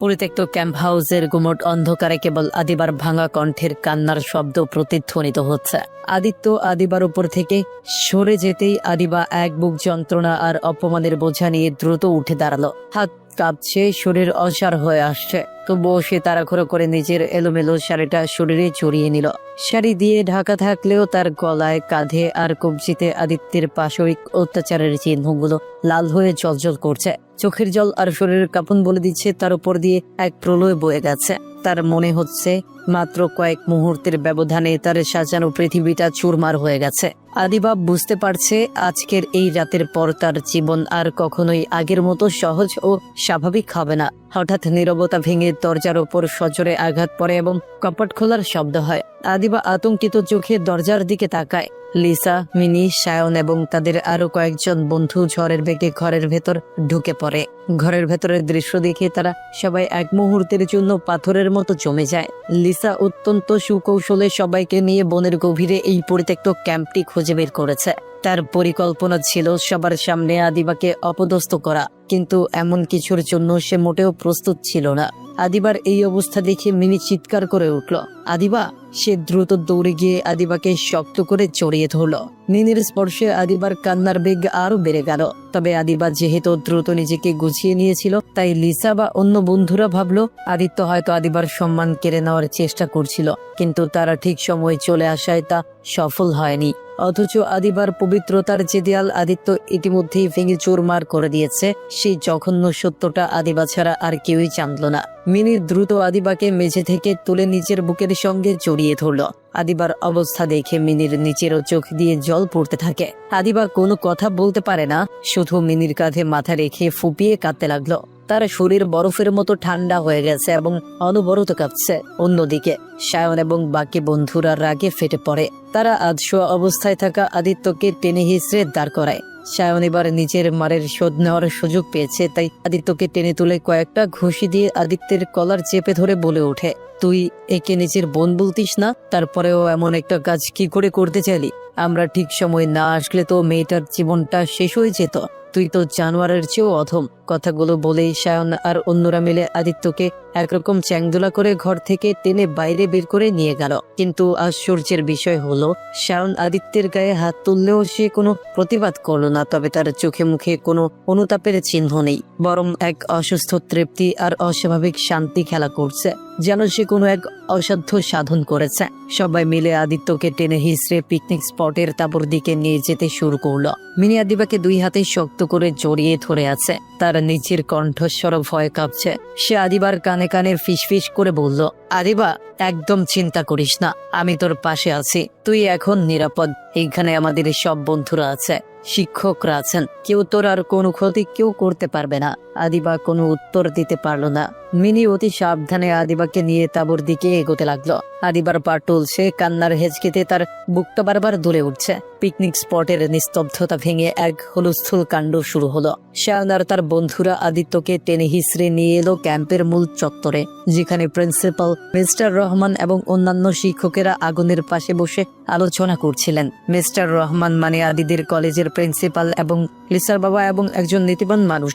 পরিত্যক্ত ক্যাম্প হাউসের গুমট অন্ধকারে কেবল আদিবার ভাঙা কণ্ঠের কান্নার শব্দ প্রতিধ্বনিত হচ্ছে। আদিত্য আদিবার উপর থেকে সরে যেতেই আদিবা এক বুক যন্ত্রণা আর অপমানের বোঝা নিয়ে দ্রুত উঠে দাঁড়াল। হাত কাঁপছে, শরীর অসার হয়ে আসছে। তবুও সে তাড়াহুড়ো করে নিজের এলোমেলো শাড়িটা শরীরে জড়িয়ে নিল। শাড়ি দিয়ে ঢাকা থাকলেও তার গলায় কাঁধে আর কবজিতে আদিত্যের পাশবিক অত্যাচারের চিহ্নগুলো লাল হয়ে জলজল করছে। চোখের জল আর শরীরের কাঁপন বলে দিচ্ছে, তার উপর দিয়ে এক প্রলয় বয়ে গেছে। তার মনে হচ্ছে মাত্র কয়েক মুহূর্তের ব্যবধানে তার সাজানো পৃথিবীটা চুরমার হয়ে গেছে। আদিবাব বুঝতে পারছে আজকের এই রাতের পর তার জীবন আর কখনোই আগের মতো সহজ ও স্বাভাবিক হবে না। হঠাৎ নীরবতা ভেঙে দরজার ওপর সজোরে আঘাত পড়ে এবং কপাট খোলার শব্দ হয়। আদিবা আতঙ্কিত চোখে দরজার দিকে তাকায়। লিসা, মিনি সায়ন এবং তাদের আরও কয়েকজন বন্ধু ঝড়ের বেগে ঘরের ভেতর ঢুকে পড়ে। ঘরের ভেতরের দৃশ্য দেখে তারা সবাই এক মুহূর্তের জন্য পাথরের মতো জমে যায়। লিসা অত্যন্ত সুকৌশলে সবাইকে নিয়ে বনের গভীরে এই পরিত্যক্ত ক্যাম্পটি খুঁজে বের করেছে। তার পরিকল্পনা ছিল সবার সামনে আদিবাকে অপদস্থ করা। কিন্তু এমন কিছুর জন্য সে মোটেও প্রস্তুত ছিল না। আদিবার এই অবস্থা দেখে মিনি চিৎকার করে উঠল। আদিবা, সে দ্রুত দৌড়ে গিয়ে আদিবাকে শক্ত করে জড়িয়ে ধরল। মিনির স্পর্শে আদিবার কান্নার বেগ আরও বেড়ে গেল। তবে আদিবা যেহেতু দ্রুত নিজেকে গুছিয়ে নিয়েছিল, তাই লিসা বা অন্য বন্ধুরা ভাবলো, আদিত্য হয়তো আদিবার সম্মান কেড়ে নেওয়ার চেষ্টা করছিল, কিন্তু তারা ঠিক সময়ে চলে আসায় তা সফল হয়নি। অথচ আদিবার পবিত্রতার যে দেয়াল আদিত্য ইতিমধ্যেই ভেঙে চুরমার করে দিয়েছে সেই জঘন্য সত্যটা আদিবা ছাড়া আর কেউই জানল না। মিনি দ্রুত আদিবাকে মেঝে থেকে তুলে নিজের বুকের সঙ্গে জড়িয়ে ধরল। আদিবার অবস্থা দেখে মিনির নিচেরও চোখ দিয়ে জল পড়তে থাকে। আদিবা কোনো কথা বলতে পারে না, শুধু মিনির কাঁধে মাথা রেখে ফুপিয়ে কাঁদতে লাগল। তার শরীর বরফের মতো ঠান্ডা হয়ে গেছে এবং অনবরত কাঁপছে। অন্যদিকে, সায়ন এবং বাকি বন্ধুরা রাগে ফেটে পড়ে। তারা আধশোয়া অবস্থায় থাকা আদিত্যকে টেনে হিসড়ে দাঁড় করায়। সায়ন এবার নিজের মারের শোধ নেওয়ার সুযোগ পেয়েছে, তাই আদিত্যকে টেনে তুলে কয়েকটা ঘুষি দিয়ে আদিত্যের কলার চেপে ধরে বলে ওঠে, তুই একে নিজের বোন বলতিস না? তারপরেও এমন একটা কাজ কি করে করতে চাইলি? আমরা ঠিক সময় না আসলে তো মেয়েটার জীবনটা শেষ হয়ে যেত। তুই তো জানোয়ারের চেয়েও অধম। কথাগুলো বলেই সায়ন আর অন্যরা মিলে আদিত্যকে একরকম চ্যাংদোলা করে ঘর থেকে টেনে বাইরে বের করে নিয়ে গেল। কিন্তু আশ্চর্যের বিষয় হলো সায়ন আদিত্যের গায়ে হাত তুললেও সে কোনো প্রতিবাদ করল না, তবে তার চোখে মুখে কোনো অনুতাপের চিহ্ন নেই। বরং এক অসুস্থ তৃপ্তি আর অস্বাভাবিক শান্তি খেলা করছে, যেন সে কোনো এক অসাধ্য সাধন করেছে। সবাই মিলে আদিত্যকে টেনে হিসড়ে পিকনিক স্পটের তাপর দিকে নিয়ে যেতে শুরু করল। মিনি আদিবাকে দুই হাতে শক্ত করে জড়িয়ে ধরে আছে। তার নিচের কণ্ঠস্বর ভয় কাঁপছে। সে আদিবার কানে কানে ফিসফিস করে বলল আরিবা একদম চিন্তা করিস না, আমি তোর পাশে আছি, তুই এখন নিরাপদ, এইখানে আমাদের সব বন্ধুরা আছে। শিক্ষকরা আছেন। কেউ তোর আর কোনো ক্ষতি কেউ করতে পারবে না। আদিবা কোনো উত্তর দিতে পারল না। মিনি অতি সাবধানে আদিবাকে নিয়ে তাবর দিকে এগোতে লাগল। আদিবার পা টলছে, কান্নার হেঁচকিতে তার বুকটা বারবার দুলে উঠছে। পিকনিক স্পটের নিস্তব্ধতা ভেঙে এক হলুস্থুল কাণ্ড শুরু হলো। শায়ন তার বন্ধুরা আদিত্যকে টেনে হিসড়ে নিয়ে এলো ক্যাম্পের মূল চত্বরে, যেখানে প্রিন্সিপাল, মিস্টার রহমান এবং অন্যান্য শিক্ষকেরা আগুনের পাশে বসে আলোচনা করছিলেন। মিস্টার রহমান মানে আদিদের কলেজের প্রিন্সিপাল এবং লিসার বাবা এবং একজন নীতিবান মানুষ।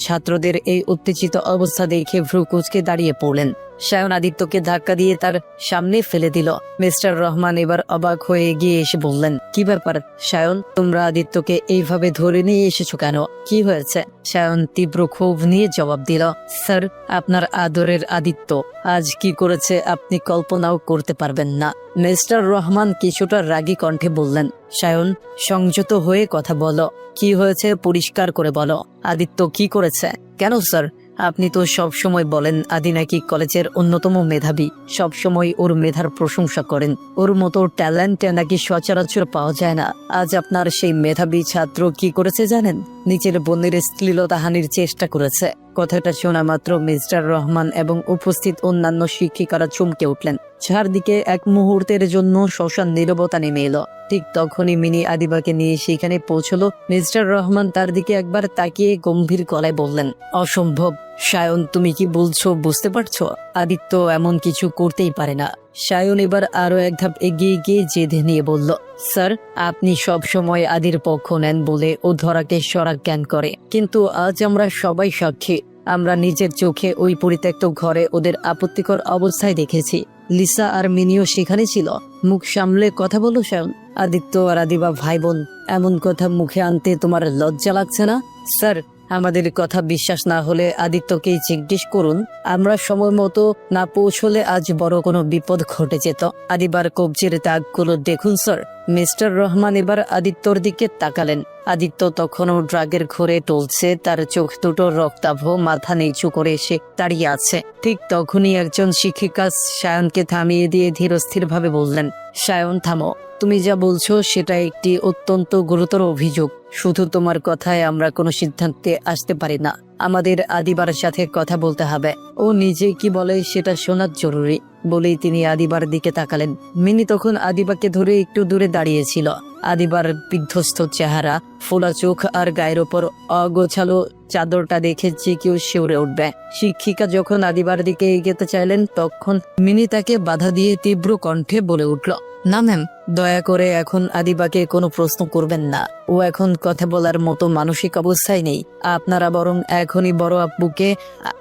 ছাত্রদের এই উত্তেজিত অবস্থা দেখে ভ্রু কুচকে দাঁড়িয়ে পড়লেন। সায়ন আদিত্যকে ধাক্কা দিয়ে তার সামনে ফেলে দিল। মিস্টার রহমান এবার অবাক হয়ে গিয়ে এসে বললেন, কি ব্যাপার সায়ন তোমরা আদিত্যকে এইভাবে ধরে নিয়ে এসেছ কেন? কি হয়েছে? সায়ন তীব্র ক্ষোভ নিয়ে জবাব দিল, স্যার, আপনার আদরের আদিত্য। আজ কি করেছে আপনি কল্পনাও করতে পারবেন না। মিস্টার রহমান কিছুটা রাগী কণ্ঠে বললেন সায়ন সংযত হয়ে কথা বলো। কি হয়েছে পরিষ্কার করে বলো। আদিত্য কি করেছে? কেন, স্যার? আপনি তো সব সময় বলেন, আদি নাকি কলেজের অন্যতম মেধাবী। সব সময় ওর মেধার প্রশংসা করেন। ওর মতো ট্যালেন্ট নাকি সচরাচর পাওয়া যায় না। আজ আপনার সেই মেধাবী ছাত্র কি করেছে জানেন? নিচের বোনের শ্লীলতাহানির চেষ্টা করেছে। কথাটা শোনা মাত্র মিস্টার রহমান এবং উপস্থিত অন্যান্য শিক্ষিকারা চমকে উঠলেন। চারদিকে এক মুহূর্তের জন্য শ্মশান নীরবতা নেমে এলো। ঠিক তখনই মিনি আদিবাকে নিয়ে সেখানে পৌঁছলো। মিস্টার রহমান তার দিকে একবার তাকিয়ে গম্ভীর গলায় বললেন, অসম্ভব। সায়ন, তুমি কি বলছো? বুঝতে পারছ? আদিত্য এমন কিছু করতেই পারে না। সায়ন এবার আরও এক ধাপ এগিয়ে গিয়ে জেদে নিয়ে বলল, স্যার, আপনি সব সময় আদির পক্ষ নেন বলে ও ধরাকে সরা জ্ঞান করে। কিন্তু আজ আমরা সবাই সাক্ষী। আমরা নিজের চোখে ওই পরিত্যক্ত ঘরে ওদের আপত্তিকর অবস্থায় দেখেছি। লিসা আর মিনিও সেখানে ছিল। মুখ সামলে কথা বলো, সায়ন। আদিত্য আর আদিবা ভাই বোন, এমন কথা মুখে আনতে তোমার লজ্জা লাগছে না? স্যার আমাদের কথা বিশ্বাস না হলে আদিত্যকেই জিজ্ঞেস করুন। আমরা সময় মতো না পৌঁছলে আজ বড় কোনো বিপদ ঘটে যেত আদিবার কবজির দাগগুলো দেখুন, স্যার। মিস্টার রহমান এবার আদিত্যর দিকে তাকালেন। আদিত্য তখনও ড্রাগের ঘরে টলছে, তার চোখ দুটো রক্তাভ, মাথা নিচু করে এসে দাঁড়িয়ে আছে। ঠিক তখনই একজন শিক্ষিকা সায়নকে থামিয়ে দিয়ে ধীরস্থিরভাবে বললেন, সায়ন, থামো। তুমি যা বলছো সেটা একটি অত্যন্ত গুরুতর অভিযোগ। শুধু তোমার কথায় আমরা কোনো সিদ্ধান্তে আসতে পারি না। আমাদের আদিবার সাথে কথা বলতে হবে। ও নিজে কি বলে সেটা শোনার জরুরি বলেই তিনি আদিবার দিকে তাকালেন। মিনি তখন আদিবাকে ধরে একটু দূরে দাঁড়িয়েছিল। আদিবার বিধ্বস্ত চেহারা, ফোলা চোখ আর গায়ের ওপর অগোছালো চাদরটা দেখে যে কেউ শিউরে উঠবে। শিক্ষিকা যখন আদিবার দিকে এগোতে চাইলেন, তখন মিনি তাকে বাধা দিয়ে তীব্র কণ্ঠে বলে উঠল, না ম্যাম, দয়া করে এখন আদিবাকে কোনো প্রশ্ন করবেন না। ও এখন কথা বলার মতো মানসিক অবস্থায় নেই। আপনারা বরং এখনই বড় আব্বুকে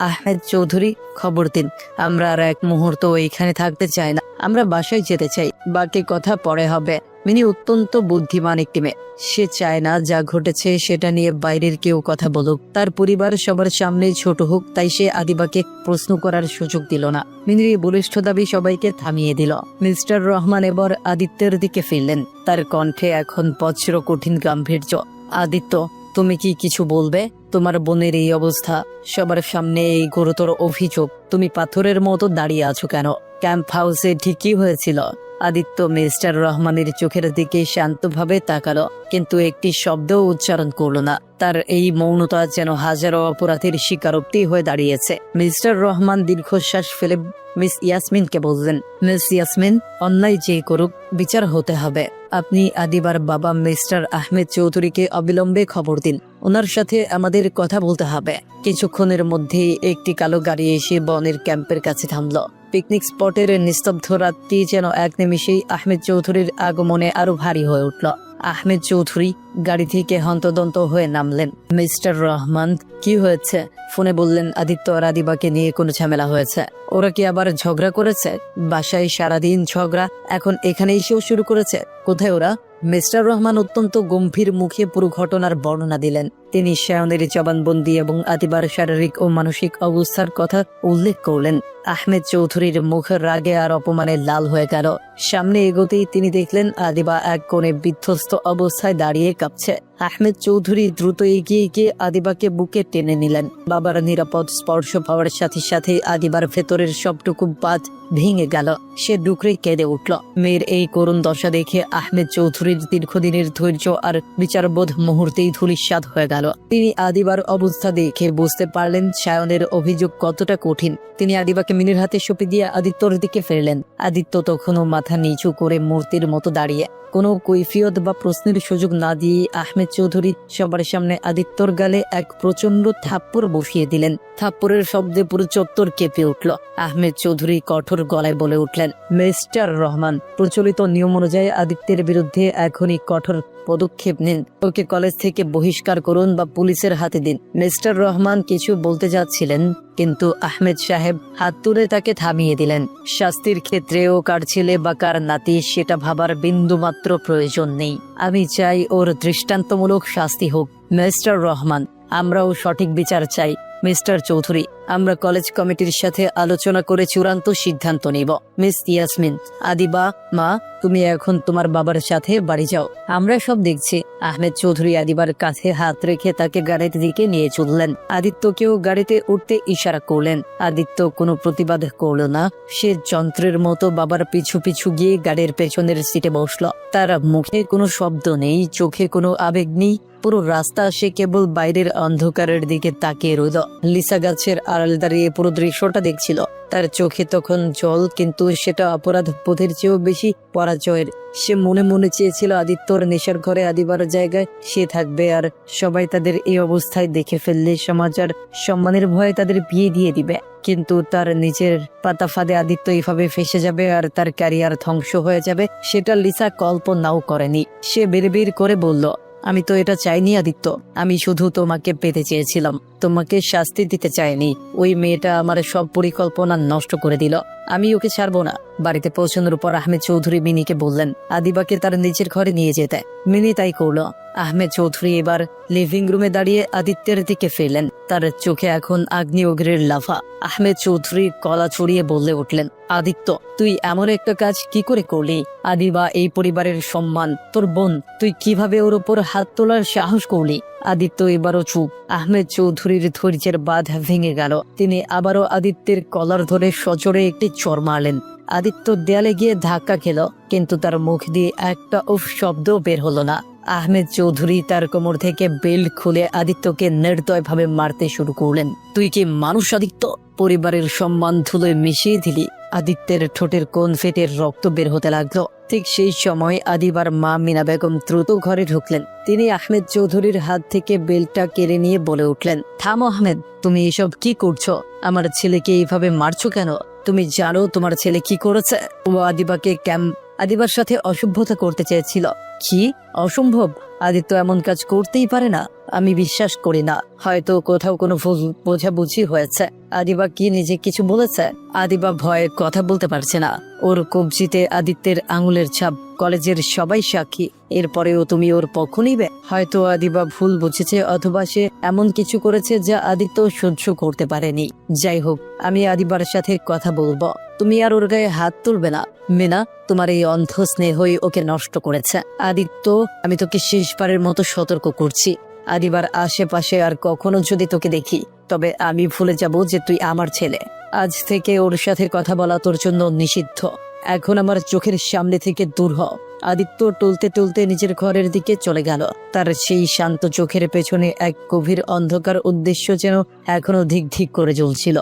আহমেদ চৌধুরী খবর দিন। আমরা আর এক মুহূর্ত এখানে থাকতে চাই না। আমরা বাসায় যেতে চাই। বাকি কথা পরে হবে। মিনি অত্যন্ত বুদ্ধিমান একটি মেয়ে। সে চায় না যা ঘটেছে, সেটা নিয়ে বাইরের কেউ কথা বলুক। তার পরিবার সবার সামনে ছোট হোক, তাই সে আদিবাকে প্রশ্ন করার সুযোগ দিল না। মিনির বলিষ্ঠ দাবি সবাইকে থামিয়ে দিল। মিস্টার রহমান এবার আদিত্যের দিকে ফিরলেন। তার কণ্ঠে এখন বজ্র কঠিন গাম্ভীর্য। আদিত্য, তুমি কি কিছু বলবে? তোমার বোনের এই অবস্থা, সবার সামনে এই গুরুতর অভিযোগ। তুমি পাথরের মতো দাঁড়িয়ে আছো কেন? ক্যাম্প হাউসে ঠিকই হয়েছিল। আদিত্য মিস্টার রহমানের চোখের দিকে শান্তভাবে তাকালো, কিন্তু একটি শব্দও উচ্চারণ করল না। তার এই মৌনতা যেন হাজারো অপরাধের স্বীকারোক্তি হয়ে দাঁড়িয়েছে। মিস্টার রহমান দীর্ঘশ্বাস ফেলে মিস ইয়াসমিনকে বললেন, মিস ইয়াসমিন, অন্যায় যে করুক, বিচার হতে হবে। আপনি আদিবার বাবা মিস্টার আহমেদ চৌধুরীকে অবিলম্বে খবর দিন। ওনার সাথে আমাদের কথা বলতে হবে। কিছুক্ষণের মধ্যেই একটি কালো গাড়ি এসে বনের ক্যাম্পের কাছে থামলো। পিকনিক স্পটের নিস্তব্ধ রাতটি যেন এক নিমিশেই আহমেদ চৌধুরীর আগমনে আরও ভারী হয়ে উঠল। আহমেদ চৌধুরী গাড়ি থেকে হন্তদন্ত হয়ে নামলেন। মিস্টার রহমান, কি হয়েছে? ফোনে বললেন, আদিত্য আর আদিবাকে নিয়ে কোনো ঝামেলা হয়েছে। ওরা কি আবার ঝগড়া করেছে? বাসায় সারাদিন ঝগড়া, এখন এখানে এসেও শুরু করেছে। কোথায় ওরা? মিস্টার রহমান অত্যন্ত গম্ভীর মুখে পুরো ঘটনার বর্ণনা দিলেন। তিনি শায়নের জবানবন্দি এবং আদিবার শারীরিক ও মানসিক অবস্থার কথা উল্লেখ করলেন। আহমেদ চৌধুরীর মুখ রাগে আর অপমানে লাল হয়ে গেল। সামনে এগোতেই তিনি দেখলেন, আদিবা এক কোণে বিধ্বস্ত অবস্থায় দাঁড়িয়ে কাঁপছে আহমেদ চৌধুরী দ্রুত এগিয়ে গিয়ে আদিবাকে বুকে টেনে নিলেন। বাবার নিরাপদ স্পর্শ পাওয়ার সাথে সাথে আদিবার ভেতরের সবটুকু বাদ ভেঙে গেল। সে ডুকরে কেঁদে উঠল। মেয়ের এই করুণ দশা দেখে আহমেদ চৌধুরীর দীর্ঘদিনের ধৈর্য আর বিচারবোধ মুহূর্তেই ধূলিসাৎ হয়ে গেল। তিনি আদিবার অবস্থা দেখে বুঝতে পারলেন সায়নের অভিযোগ কতটা কঠিন। তিনি আদিবাকে মিনির হাতে সঁপে দিয়ে আদিত্যর দিকে ফেরলেন। আদিত্য তখনও মাথা নিচু করে মূর্তির মতো দাঁড়িয়ে। কোনো কৈফিয়ত বা প্রশ্নের সুযোগ না দিয়ে আহমেদ চৌধুরী সবার সামনে আদিত্যর গালে এক প্রচণ্ড থাপ্পড় বসিয়ে দিলেন। থাপ্পড়ের শব্দে পুরো চত্বর কেঁপে উঠল। আহমেদ চৌধুরী কঠোর গলায় বলে উঠলেন, মিস্টার রহমান, প্রচলিত নিয়ম অনুযায়ী আদিত্যের বিরুদ্ধে এখনই কঠোর পদক্ষেপ নিন। ওকে কলেজ থেকে বহিষ্কার করুন বা পুলিশের হাতে দিন। মিস্টার রহমান কিছু বলতে যাচ্ছিলেন, কিন্তু আহমেদ সাহেব হাত তুলে তাকে থামিয়ে দিলেন। শাস্তির ক্ষেত্রে ও কার ছেলে বা কার নাতি সেটা ভাবার বিন্দুমাত্র প্রয়োজন নেই। আমি চাই ওর দৃষ্টান্তমূলক শাস্তি হোক। মিস্টার রহমান, আমরাও সঠিক বিচার চাই। মিস্টার চৌধুরী, আমরা কলেজ কমিটির সাথে আলোচনা করে চূড়ান্ত সিদ্ধান্ত নিব। মিস ইয়াসমিন, আদিবা, মা, তুমি এখন তোমার বাবার সাথে বাড়ি যাও। আমরা সব দেখছি। আহমেদ চৌধুরী আদিবার কাছে হাত রেখে তাকে গাড়ির দিকে নিয়ে চললেন। আদিত্যকেও গাড়িতে উঠতে ইশারা করলেন। আদিত্য কোনো প্রতিবাদ করল না। সে যন্ত্রের মতো বাবার পিছু পিছু গিয়ে গাড়ির পেছনের সিটে বসল। তার মুখে কোনো শব্দ নেই, চোখে কোনো আবেগ নেই। পুরো রাস্তা সে কেবল বাইরের অন্ধকারের দিকে তাকিয়ে রইল। লিসা গাছের আড়াল দাঁড়িয়ে পুরো দৃশ্যটা দেখছিল। তার চোখে তখন জল, কিন্তু সেটা অপরাধ বোধের চেয়েও বেশি পরাজয়ের। সে মনে মনে চেয়েছিল আদিত্যর নেশার ঘরে আদিবার জায়গায় সে থাকবে আর সবাই তাদের এই অবস্থায় দেখে ফেললে সমাজ আর সম্মানের ভয়ে তাদের বিয়ে দিয়ে দিবে। কিন্তু তার নিজের পাতা ফাঁদে আদিত্য এইভাবে ফেসে যাবে আর তার ক্যারিয়ার ধ্বংস হয়ে যাবে, সেটা লিসা কল্পনাও করেনি। সে বের করে বলল আমি তো এটা চাইনি, আদিত্য। আমি শুধু তোমাকে পেতে চেয়েছিলাম। তোমাকে শাস্তি দিতে চাইনি। ওই মেয়েটা আমার সব পরিকল্পনা নষ্ট করে দিল। আমি ওকে ছাড়বো না। বাড়িতে পৌঁছানোর পর আহমেদ চৌধুরী মিনিকে বললেন, আদিবাকে তার নিজের ঘরে নিয়ে যেতে। মিনি তাই করল। আহমেদ চৌধুরী এবার লিভিং রুমে দাঁড়িয়ে আদিত্যের দিকে ফেললেন তার চোখে এখন আগ্নেয়গ্রের লাফা। আহমেদ চৌধুরী কলা ছড়িয়ে বললে উঠলেন আদিত্য, তুই এমন একটা কাজ কি করে করলি? আদিবা, এই পরিবারের সম্মান, তোর বোন, তুই কীভাবে ওর ওপর হাত তোলার সাহস করলি? আদিত্য এবারও চুপ। আহমেদ চৌধুরীর ধৈর্যের বাঁধ ভেঙে গেল। তিনি আবারও আদিত্যের কলার ধরে সজোরে একটি চর মারলেন। আদিত্য দেয়ালে গিয়ে ধাক্কা খেল, কিন্তু তার মুখ দিয়ে একটা উফ শব্দ বের হলো না। আহমেদ চৌধুরী তার কোমর থেকে বেল্ট খুলে আদিত্যকে নির্দয়ভাবে মারতে শুরু করলেন। তুই কি মানুষ, আদিত্য? পরিবারের সম্মান ধুলোয় মিশিয়ে দিলি। আদিত্যের ঠোঁটের কোন ফেটে রক্ত বের হতে লাগল। ঠিক সেই সময় আদিবার মা মিনা বেগম দ্রুত ঘরে ঢুকলেন। তিনি আহমেদ চৌধুরীর হাত থেকে বেলটা কেড়ে নিয়ে বলে উঠলেন, থামো আহমেদ, তুমি এসব কি করছ? আমার ছেলেকে এইভাবে মারছো কেন? তুমি জানো তোমার ছেলে কি করেছে? ও আদিবাকে ক্যাম, আদিবার সাথে অসভ্যতা করতে চেয়েছিল। কি? অসম্ভব! আদিত্য এমন কাজ করতেই পারে না। আমি বিশ্বাস করি না। হয়তো কোথাও কোনো ভুল বোঝাবুঝি হয়েছে। আদিবা কি নিজে কিছু বলেছে? আদিবা ভয়ে কথা বলতে পারছে না। ওর কবজিতে আদিত্যের আঙুলের ছাপ, কলেজের সবাই সাক্ষী। এরপরেও তুমি ওর পক্ষ নিবে? হয়তো আদিবা ভুল বুঝেছে অথবা সে এমন কিছু করেছে যা আদিত্য সহ্য করতে পারেনি। যাই হোক, আমি আদিবার সাথে কথা বলব। তুমি আর ওর গায়ে হাত তুলবে না। মেনা, তোমার এই অন্ধ স্নেহই ওকে নষ্ট করেছে। আদিত্য, আমি তোকে শেষবারের মতো সতর্ক করছি। আদিবার আশেপাশে আর কখনো যদি তোকে দেখি, তবে আমি ভুলে যাব যে তুই আমার ছেলে। আজ থেকে ওর সাথে কথা বলা তোর জন্য নিষিদ্ধ। এখন আমার চোখের সামনে থেকে দূর হ। আদিত্য টলতে টলতে নিজের ঘরের দিকে চলে গেল। তার সেই শান্ত চোখের পেছনে এক গভীর অন্ধকার উদ্দেশ্য যেন এখনও ধিক ধিক করে জ্বলছিল।